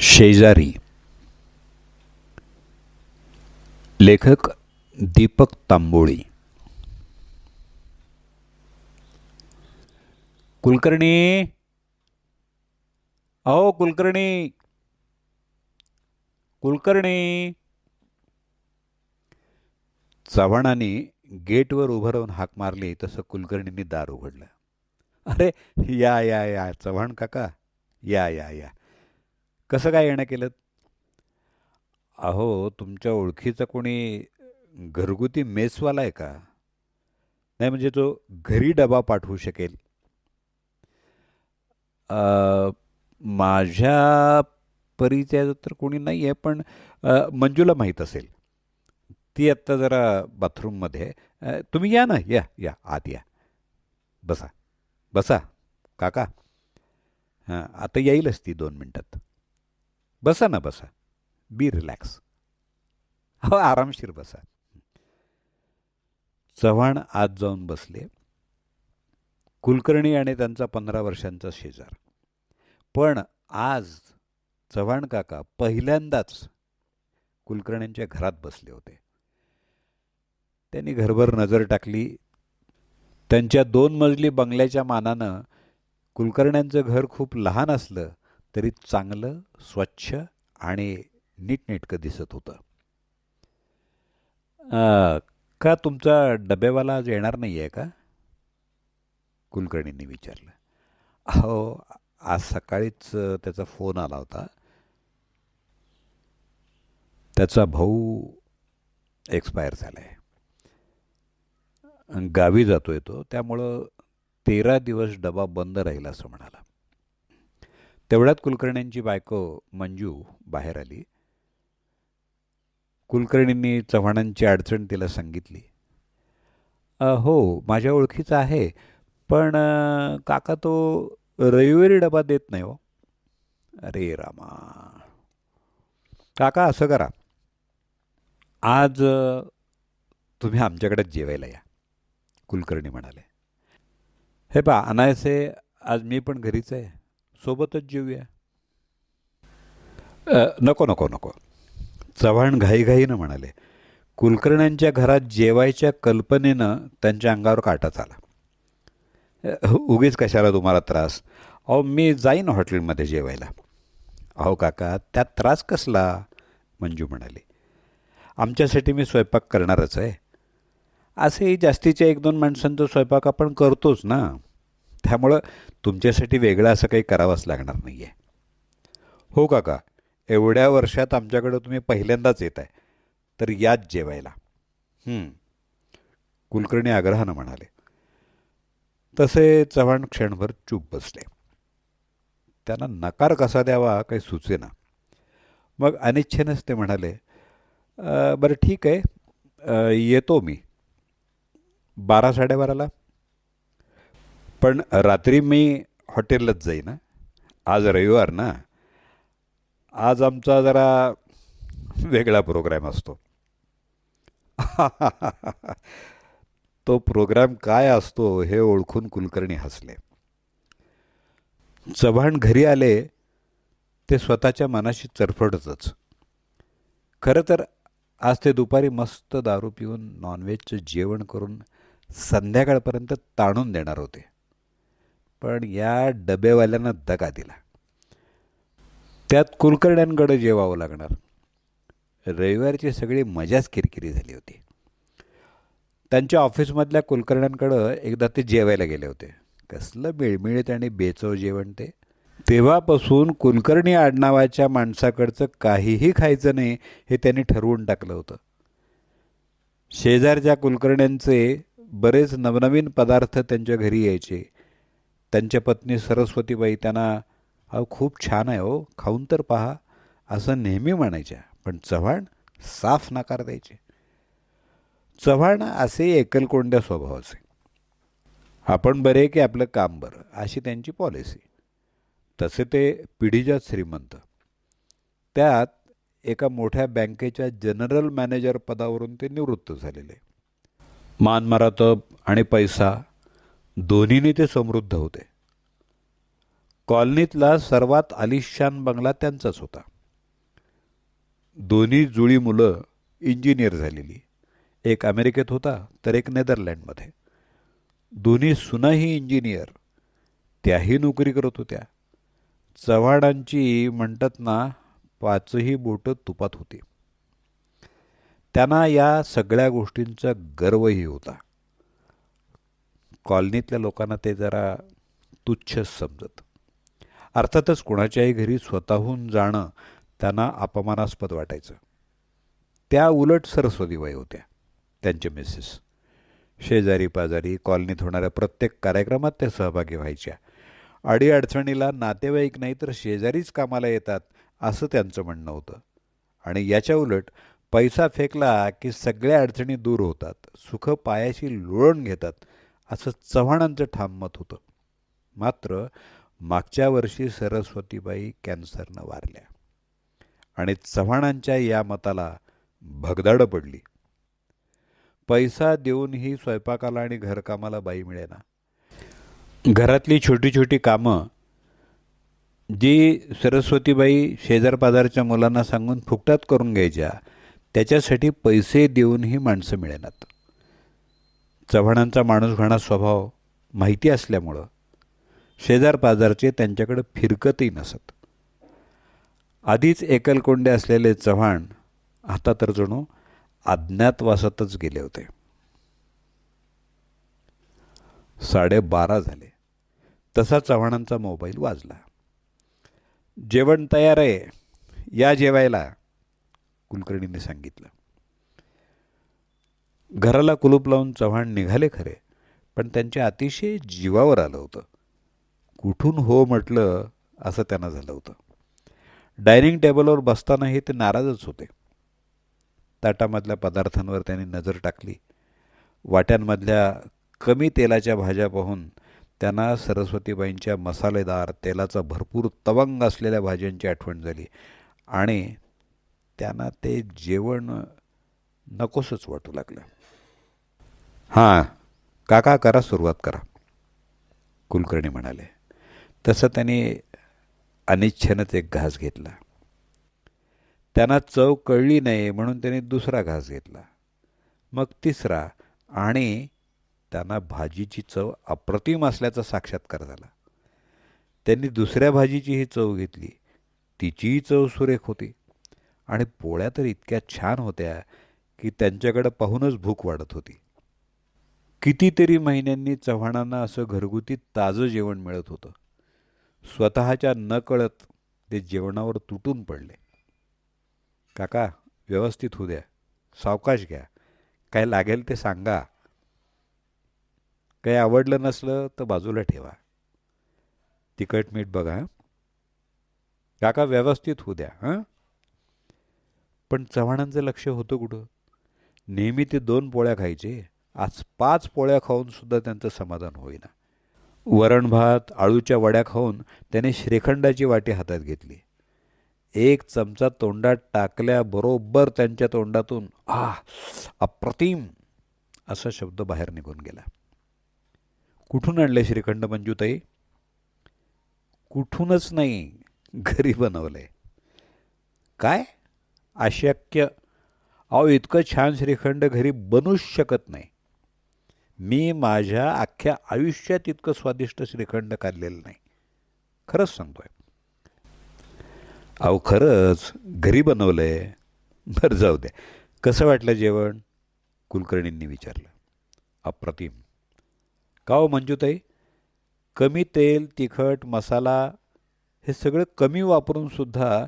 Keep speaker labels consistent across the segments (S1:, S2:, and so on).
S1: शेजारी. लेखक दीपक तांबोळी. कुलकर्णी. अहो कुलकर्णी. कुलकर्णी. चव्हाणाने गेटवर उभं राहून हाक मारली तसं कुलकर्णींनी दार उघडलं. अरे या या या चव्हाण काका. या या या. कसं काय येणं केलं? अहो तुमच्या ओळखीचा कोणी घरगुती मेसवाला आहे का? नाही म्हणजे तो घरी डबा पाठवू शकेल. माझ्या परिचयाचं तर कोणी नाही आहे पण मंजूला माहीत असेल. ती आत्ता जरा बाथरूममध्ये तुम्ही या ना या या आत या. बसा. बसा. काका. हां आता येईलच ती दोन मिनटात. बसा ना बसा. बी रिलॅक्स हो आरामशीर बसा. चव्हाण आत जाऊन बसले. कुलकर्णी आणि त्यांचा पंधरा वर्षांचा शेजार. पण आज चव्हाण काका पहिल्यांदाच कुलकर्ण्यांच्या घरात बसले होते. त्यांनी घरभर नजर टाकली. त्यांच्या दोन मजली बंगल्याच्या मानानं कुलकर्ण्यांचं घर खूप लहान असलं तरी चांगलं स्वच्छ आणि नीटनेटकं दिसत होतं. का तुमचा डबेवाला आज येणार नाही आहे का? कुलकर्णींनी विचारलं. अहो आज सकाळीच त्याचा फोन आला होता. त्याचा भाऊ एक्सपायर झाला आहे गावी जातोय तो त्यामुळं तेरा दिवस डबा बंद राहील असं म्हणाला. तेवढ्यात कुलकर्ण्यांची बायको मंजू बाहेर आली. कुलकर्णींनी चव्हाणांची अडचण तिला सांगितली. हो माझ्या ओळखीचा आहे पण काका तो रविवारी डबा देत नाही हो. अरे रामा. काका असं करा. आज तुम्ही आमच्याकडे जेवायला या कुलकर्णी म्हणाले. हे पा अनायसे आज मी पण घरीच आहे. सोबतच जेवूया नको नको नको. चव्हाण घाईघाईनं म्हणाले कुलकर्ण्यांच्या घरात जेवायच्या कल्पनेनं त्यांच्या अंगावर काटाच आला हो, उगीच कशाला तुम्हाला त्रास? अहो मी जाईन हॉटेलमध्ये जेवायला. अहो काका त्यात त्रास कसला? मंजू म्हणाली. आमच्यासाठी मी स्वयंपाक करणारच आहे. असेही जास्तीच्या एक दोन माणसांचा स्वयंपाक आपण करतोच ना. त्यामुळं तुमच्यासाठी वेगळं असं काही करावंच लागणार नाही आहे हो काका एवढ्या वर्षात आमच्याकडं तुम्ही पहिल्यांदाच येत आहे तर याच जेवायला. कुलकर्णी आग्रहानं म्हणाले. तसे चव्हाण क्षणभर चूप बसले. त्यांना नकार कसा द्यावा काही सुचेना. मग अनिच्छेनंच ते म्हणाले बरं ठीक आहे. येतो मी. बारा साडेबाराला. पण रात्री मी हॉटेललाच जाईन. आज रविवार ना. आज आमचा जरा वेगळा प्रोग्राम असतो. तो प्रोग्राम काय असतो हे ओळखून कुलकर्णी हसले. चव्हाण घरी आले ते स्वतःच्या मनाशी चरफडतच. खरं तर आज ते दुपारी मस्त दारू पिऊन नॉनव्हेजचं जेवण करून संध्याकाळपर्यंत ताणून देणार होते. पण या डबेवाल्यांना दगा दिला. त्यात कुलकर्ण्यांकडं जेवावं लागणार. रविवारची सगळी मजाच किरकिरी झाली होती. त्यांच्या ऑफिसमधल्या कुलकर्ण्यांकडं एकदा ते जेवायला गेले होते. कसलं मिळमिळीत आणि बेचव जेवण ते. तेव्हापासून कुलकर्णी आडनावाच्या माणसाकडचं काहीही खायचं नाही हे त्यांनी ठरवून टाकलं होतं. शेजारच्या कुलकर्ण्यांचे बरेच नवनवीन पदार्थ त्यांच्या घरी यायचे. त्यांच्या पत्नी सरस्वतीबाई त्यांना अहो खूप छान आहे हो खाऊन तर पहा असं नेहमी म्हणायच्या. पण चव्हाण साफ नकार द्यायचे. चव्हाण असे एकलकोंड्या स्वभावाचे. आपण बरे की आपलं काम बरं अशी त्यांची पॉलिसी. तसे ते पिढीजात श्रीमंत. त्यात एका मोठ्या बँकेच्या जनरल मॅनेजर पदावरून ते निवृत्त झालेले. मानमरातब आणि पैसा दोन्हीने ते समृद्ध होते. कॉलनीतला सर्वात आलिशान बंगला त्यांचाच होता. दोन्ही जुळी मुलं इंजिनियर झालेली. एक अमेरिकेत होता तर एक नेदरलँडमध्ये. दोन्ही सुनाही इंजिनियर. त्याही नोकरी करत होत्या. चव्हाणांची म्हणतात ना पाचही बोटं तुपात होती. त्यांना या सगळ्या गोष्टींचा गर्वही होता. कॉलनीतल्या लोकांना ते जरा तुच्छ समजत. अर्थातच कुणाच्याही घरी स्वतःहून जाणं त्यांना अपमानास्पद वाटायचं. त्या उलट सरस्वतीबाई होत्या त्यांचे मिसेस शेजारी पाजारी कॉलनीत होणाऱ्या प्रत्येक कार्यक्रमात त्या सहभागी व्हायच्या. अडीअडचणीला नातेवाईक नाही तर शेजारीच कामाला येतात असं त्यांचं म्हणणं होतं. आणि याच्या उलट पैसा फेकला की सगळ्या अडचणी दूर होतात सुख पायाशी लोळण घेतात असं चव्हाणांचं ठाम मत होतं. मात्र मागच्या वर्षी सरस्वतीबाई कॅन्सरनं वारल्या आणि चव्हाणांच्या या मताला भगदाडं पडली. पैसा देऊनही स्वयंपाकाला आणि घरकामाला बाई मिळेना. घरातली छोटी छोटी कामं जी सरस्वतीबाई शेजारपाजारच्या मुलांना सांगून फुकटात करून घ्यायच्या त्याच्यासाठी पैसे देऊनही माणसं मिळेनात. चव्हाणांचा माणूसघाणा स्वभाव माहिती असल्यामुळं शेजारपाजारचे त्यांच्याकडे फिरकतही नसत. आधीच एकलकोंडे असलेले चव्हाण आता तर जणू अज्ञातवासातच गेले होते. साडेबारा झाले. तसा चव्हाणांचा मोबाईल वाजला. जेवण तयार आहे. या जेवायला कुलकर्णीने सांगितलं. घराला कुलूप लावून चव्हाण निघाले खरे पण त्यांच्या अतिशय जीवावर आलं होतं. कुठून हो म्हटलं असं त्यांना झालं होतं. डायनिंग टेबलवर बसतानाही ते नाराजच होते. ताटामधल्या पदार्थांवर त्यांनी नजर टाकली. वाट्यांमधल्या कमी तेलाच्या भाज्या पाहून त्यांना सरस्वतीबाईंच्या मसालेदार तेलाचा भरपूर तवंग असलेल्या भाज्यांची आठवण झाली आणि त्यांना ते जेवण नकोसंच वाटू लागलं. हां काका करा सुरुवात करा. कुलकर्णी म्हणाले. तसं त्यांनी अनिच्छेनंच एक घास घेतला. त्यांना चव कळली नाही म्हणून त्यांनी दुसरा घास घेतला. मग तिसरा आणि त्यांना भाजीची चव अप्रतिम असल्याचा साक्षात्कार झाला. त्यांनी दुसऱ्या भाजीचीही चव घेतली. तिचीही चव सुरेख होती. आणि पोळ्या तर इतक्या छान होत्या की त्यांच्याकडं पाहूनच भूक वाढत होती. कितीतरी महिन्यांनी चव्हाणांना असं घरगुती ताजं जेवण मिळत होतं. स्वतःच्या नकळत ते जेवणावर तुटून पडले. काका व्यवस्थित होऊ द्या. सावकाश घ्या. काय लागेल ते सांगा. काही आवडलं नसलं तर बाजूला ठेवा. तिखट मीठ बघा. काका व्यवस्थित होऊ द्या हां? पण चव्हाणांचं लक्ष होतं कुठं? नेहमी ते दोन पोळ्या खायचे. आज पाच पोळ्या खाऊन सुद्धा त्यांचं समाधान होईना. वरण भात आळूच्या वड्या खाऊन त्याने श्रीखंडाची वाटी हातात घेतली. एक चमचा तोंडात टाकल्याबरोबर त्यांच्या तोंडातून आ अप्रतिम! असा शब्द बाहेर निघून गेला. कुठून आणले श्रीखंड मंजूताई? कुठूनच नाही घरी बनवलंय. काय? अशक्य! अहो इतकं छान श्रीखंड घरी बनूच शकत नाही. मी माझ्या अख्ख्या आयुष्यात इतकं स्वादिष्ट श्रीखंड काढलेलं नाही. खरंच सांगतोय. अहो खरंच घरी बनवलं आहे बरं जाऊ द्या कसं वाटलं जेवण? कुलकर्णींनी विचारलं. अप्रतिम. का हो मंजूताई? कमी तेल तिखट मसाला हे सगळं कमी वापरून सुद्धा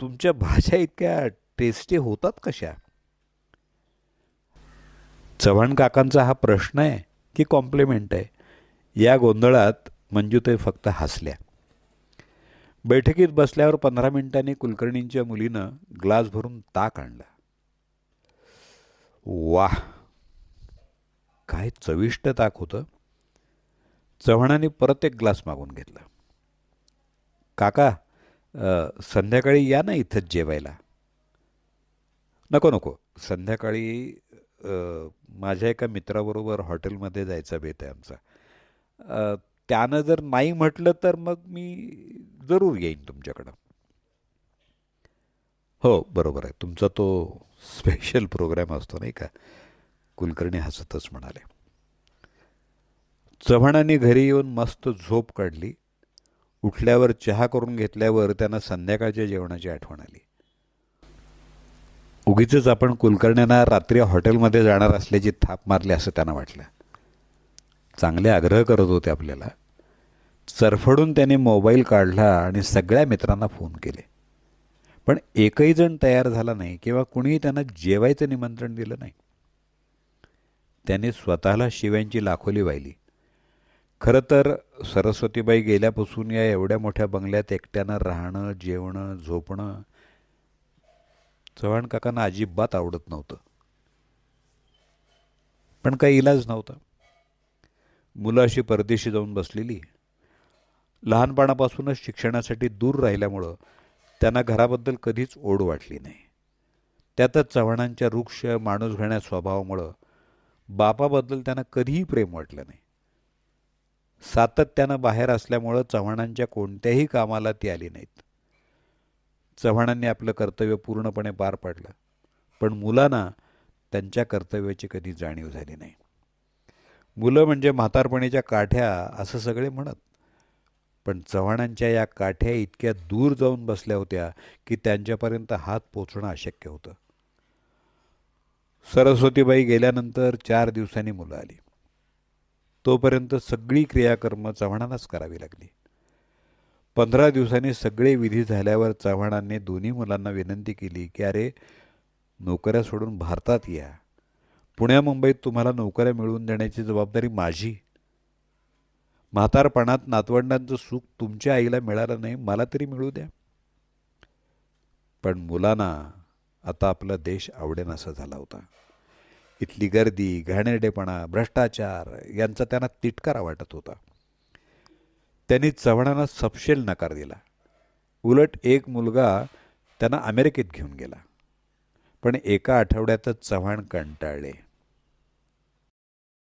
S1: तुमच्या भाज्या इतक्या टेस्टी होतात कशा? चव्हाण काकांचा हा प्रश्न आहे की कॉम्प्लिमेंट आहे. या गोंधळात मंजूताई फक्त हसल्या. बैठकीत बसल्यावर पंधरा मिनिटांनी कुलकर्णींच्या मुलीनं ग्लास भरून ताक आणला. वाह काय चविष्ट ताक होतं. चव्हाणाने परत एक ग्लास मागून घेतला. काका संध्याकाळी या ना इथंच जेवायला. नको नको संध्याकाळी माझ्या एका मित्राबरोबर हॉटेलमध्ये जायचा बेत आहे आमचा. त्यानं जर नाही म्हटलं तर मग मी जरूर येईन तुमच्याकडं. हो बरोबर आहे. तुमचा तो स्पेशल प्रोग्राम असतो नाही का? कुलकर्णी हसतच म्हणाले. चव्हाणांनी घरी येऊन मस्त झोप काढली. उठल्यावर चहा करून घेतल्यावर त्यांना संध्याकाळच्या जेवणाची आठवण आली. उगीच आपण कुलकर्ण्यांना रात्री हॉटेलमध्ये जाणार असल्याची थाप मारली असं त्यांना वाटलं. चांगले आग्रह करत होते आपल्याला. चरफडून त्याने मोबाईल काढला आणि सगळ्या मित्रांना फोन केले. पण एकही जण तयार झाला नाही किंवा कुणीही त्यांना जेवायचं निमंत्रण दिलं नाही. त्याने स्वतःला शिव्यांची लाखोली वाहिली. खरं तर सरस्वतीबाई गेल्यापासून या एवढ्या मोठ्या बंगल्यात एकट्यानं राहणं जेवणं झोपणं चव्हाण काकांना अजिबात आवडत नव्हतं. पण काही इलाज नव्हता. मुलं अशी परदेशी जाऊन बसलेली. लहानपणापासूनच शिक्षणासाठी दूर राहिल्यामुळं त्यांना घराबद्दल कधीच ओढ वाटली नाही. त्यातच चव्हाणांच्या वृक्ष माणूस घेण्या स्वभावामुळं बापाबद्दल त्यांना कधीही प्रेम वाटलं नाही. सातत्यानं बाहेर असल्यामुळं चव्हाणांच्या कोणत्याही कामाला ती आली नाहीत. चव्हाणांनी आपलं कर्तव्य पूर्णपणे पार पाडलं. पण मुलांना त्यांच्या कर्तव्याची कधी जाणीव झाली नाही. मुलं म्हणजे म्हातारपणीच्या काठ्या असं सगळे म्हणत. पण चव्हाणांच्या या काठ्या इतक्या दूर जाऊन बसल्या होत्या की त्यांच्यापर्यंत हात पोचणं अशक्य होतं. सरस्वतीबाई गेल्यानंतर चार दिवसांनी मुलं आली. तोपर्यंत सगळी क्रियाकर्म चव्हाणांनाच करावी लागली. पंधरा दिवसांनी सगळे विधी झाल्यावर चव्हाणांनी दोन्ही मुलांना विनंती केली की अरे नोकऱ्या सोडून भारतात या. पुण्या मुंबईत तुम्हाला नोकऱ्या मिळवून देण्याची जबाबदारी माझी. म्हातारपणात नातवंडांचं सुख तुमच्या आईला मिळालं नाही मला तरी मिळू द्या. पण मुलांना आता आपला देश आवडेनासा झाला होता. इथली गर्दी घाणेरडेपणा भ्रष्टाचार यांचा त्यांना तिटकारा वाटत होता. त्यांनी चव्हाणांना सपशेल नकार दिला. उलट एक मुलगा त्यांना अमेरिकेत घेऊन गेला. पण एका आठवड्यातच चव्हाण कंटाळले.